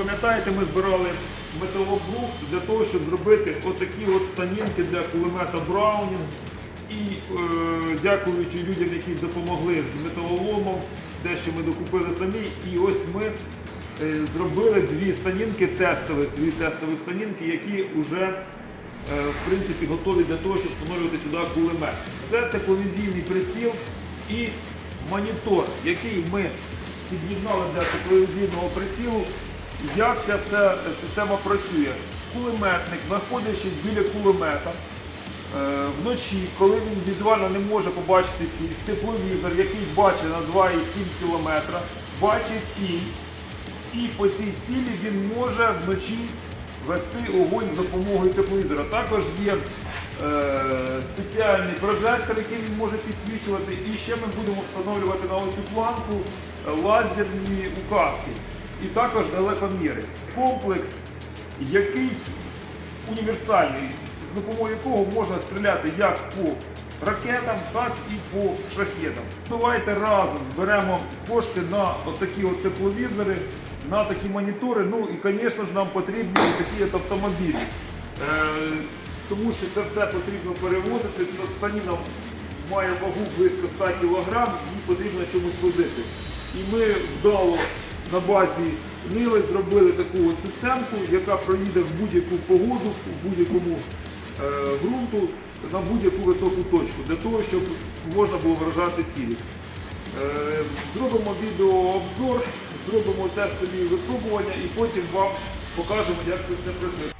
пам'ятаєте, ми збирали металобрух для того, щоб зробити отакі от станінки для кулемета Браунінг. І е, дякуючи людям, які допомогли з металоломом, дещо ми докупили самі. І ось ми е, зробили дві станінки тестових, дві тестових станінки, які вже е, в принципі готові для того, щоб встановлювати сюди кулемет. Це тепловізійний приціл і монітор, який ми під'єднали для тепловізійного прицілу. Як ця вся система працює? Кулеметник, знаходячись біля кулемета, Е, Вночі, коли він візуально не може побачити ціль, тепловізор, який бачить на 2,7 км, бачить ціль, і по цій цілі він може вночі вести огонь з допомогою тепловізора. Також є е, спеціальний прожектор, який він може підсвічувати. І ще ми будемо встановлювати на оцю планку е, лазерні указки. І також далекоміри. Комплекс, який універсальний, з допомогою якого можна стріляти як по ракетам, так і по шахедам. Давайте разом зберемо кошти на отакі от тепловізори, на такі монітори. Ну і, звісно ж, нам потрібні такі от автомобілі. Е, тому що це все потрібно перевозити. Станіна має вагу близько 100 кг, її потрібно чомусь возити. І ми вдало на базі Нили зробили таку системку, яка проїде в будь-яку погоду, в будь-якому е, ґрунту, на будь-яку високу точку, для того, щоб можна було вражати цілі. Е, Зробимо відеообзор, зробимо тестові випробування і потім вам покажемо, як це все працює.